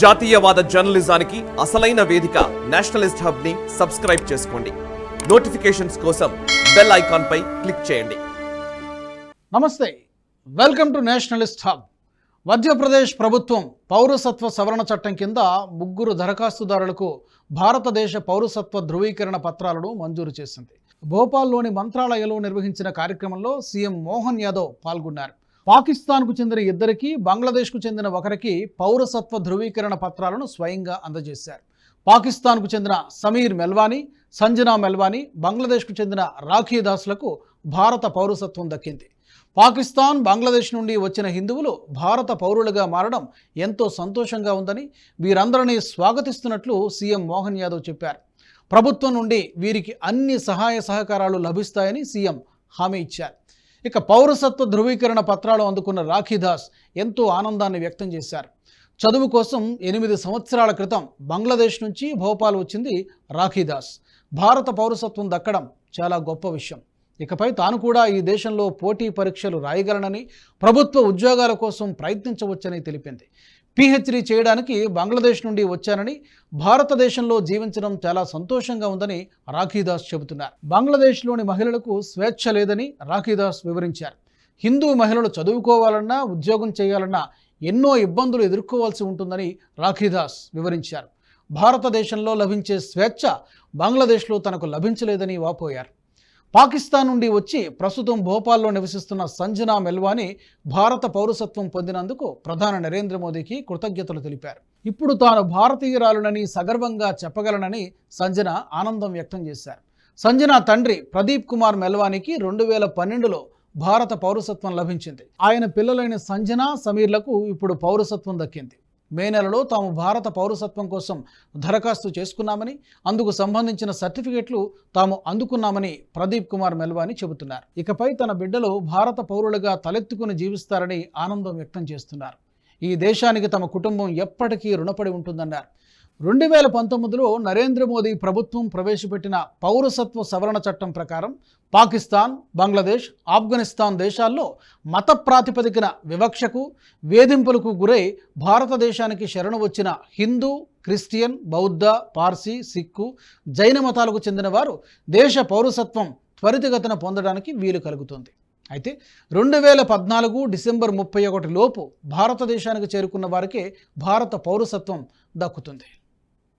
జాతీయవాద జర్నలిజానికి అసలైన వేదిక నేషనలిస్ట్ హబ్ని సబ్స్క్రైబ్ చేసుకోండి. నోటిఫికేషన్స్ కోసం బెల్ ఐకాన్ పై క్లిక్ చేయండి. నమస్తే. Welcome to nationalist hub. Madhya Pradesh ప్రభుత్వం పౌరసత్వ సవరణ చట్టం కింద ముగ్గురు దరఖాస్తుదారులకు భారతదేశ పౌరసత్వ ధృవీకరణ పత్రాలను మంజూరు చేసింది. భోపాల్లోని మంత్రాలయంలో నిర్వహించిన కార్యక్రమంలో సీఎం మోహన్ యాదవ్ పాల్గొన్నారు. పాకిస్తాన్కు చెందిన ఇద్దరికి బంగ్లాదేశ్కు చెందిన ఒకరికి పౌరసత్వ ధృవీకరణ పత్రాలను స్వయంగా అందజేశారు. పాకిస్తాన్కు చెందిన సమీర్ మెల్వానీ సంజనా మెల్వానీ బంగ్లాదేశ్కు చెందిన రాఖీ దాస్లకు భారత పౌరసత్వం దక్కింది. పాకిస్తాన్ బంగ్లాదేశ్ నుండి వచ్చిన హిందువులు భారత పౌరులుగా మారడం ఎంతో సంతోషంగా ఉందని వీరందరినీ స్వాగతిస్తున్నట్లు సీఎం మోహన్ యాదవ్ చెప్పారు. ప్రభుత్వం నుండి వీరికి అన్ని సహాయ సహకారాలు లభిస్తాయని సీఎం హామీ ఇచ్చారు. ఇక పౌరసత్వ ధృవీకరణ పత్రాలు అందుకున్న రాఖీదాస్ ఎంతో ఆనందాన్ని వ్యక్తం చేశారు. చదువు కోసం ఎనిమిది సంవత్సరాల క్రితం బంగ్లాదేశ్ నుంచి భోపాల్ వచ్చింది రాఖీదాస్. భారత పౌరసత్వం దక్కడం చాలా గొప్ప విషయం. ఇకపై తాను కూడా ఈ దేశంలో పోటీ పరీక్షలు రాయగలనని ప్రభుత్వ ఉద్యోగాల కోసం ప్రయత్నించవచ్చని తెలిపింది. పిహెచ్డి చేయడానికి బంగ్లాదేశ్ నుండి వచ్చానని భారతదేశంలో జీవించడం చాలా సంతోషంగా ఉందని రాఖీదాస్ చెబుతున్నారు. బంగ్లాదేశ్లోని మహిళలకు స్వేచ్ఛ లేదని రాఖీదాస్ వివరించారు. హిందూ మహిళలు చదువుకోవాలన్నా ఉద్యోగం చేయాలన్నా ఎన్నో ఇబ్బందులు ఎదుర్కోవాల్సి ఉంటుందని రాఖీదాస్ వివరించారు. భారతదేశంలో లభించే స్వేచ్ఛ బంగ్లాదేశ్లో తనకు లభించలేదని వాపోయారు. పాకిస్తాన్ నుండి వచ్చి ప్రస్తుతం భోపాల్లో నివసిస్తున్న సంజనా మెల్వాని భారత పౌరసత్వం పొందినందుకు ప్రధాని నరేంద్ర మోదీకి కృతజ్ఞతలు తెలిపారు. ఇప్పుడు తాను భారతీయురాలునని సగర్వంగా చెప్పగలనని సంజన ఆనందం వ్యక్తం చేశారు. సంజన తండ్రి ప్రదీప్ కుమార్ మెల్వానికి రెండు వేల పన్నెండులో భారత పౌరసత్వం లభించింది. ఆయన పిల్లలైన సంజన సమీర్లకు ఇప్పుడు పౌరసత్వం దక్కింది. మే నెలలో తాము భారత పౌరసత్వం కోసం దరఖాస్తు చేసుకున్నామని అందుకు సంబంధించిన సర్టిఫికెట్లు తాము అందుకున్నామని ప్రదీప్ కుమార్ మెల్వాని చెబుతున్నారు. ఇకపై తన బిడ్డలు భారత పౌరులుగా తలెత్తుకుని జీవిస్తారని ఆనందం వ్యక్తం చేస్తున్నారు. ఈ దేశానికి తమ కుటుంబం ఎప్పటికీ రుణపడి ఉంటుందన్నారు. రెండు వేల పంతొమ్మిదిలో నరేంద్ర మోదీ ప్రభుత్వం ప్రవేశపెట్టిన పౌరసత్వ సవరణ చట్టం ప్రకారం పాకిస్తాన్ బంగ్లాదేశ్ ఆఫ్ఘనిస్తాన్ దేశాల్లో మత ప్రాతిపదికన వివక్షకు వేధింపులకు గురై భారతదేశానికి శరణు వచ్చిన హిందూ క్రిస్టియన్ బౌద్ధ పార్సీ సిక్కు జైన మతాలకు చెందిన వారు దేశ పౌరసత్వం త్వరితగతిన పొందడానికి వీలు కలుగుతుంది. అయితే రెండు వేల పద్నాలుగు డిసెంబర్ ముప్పై ఒకటి లోపు భారతదేశానికి చేరుకున్న వారికే భారత పౌరసత్వం దక్కుతుంది.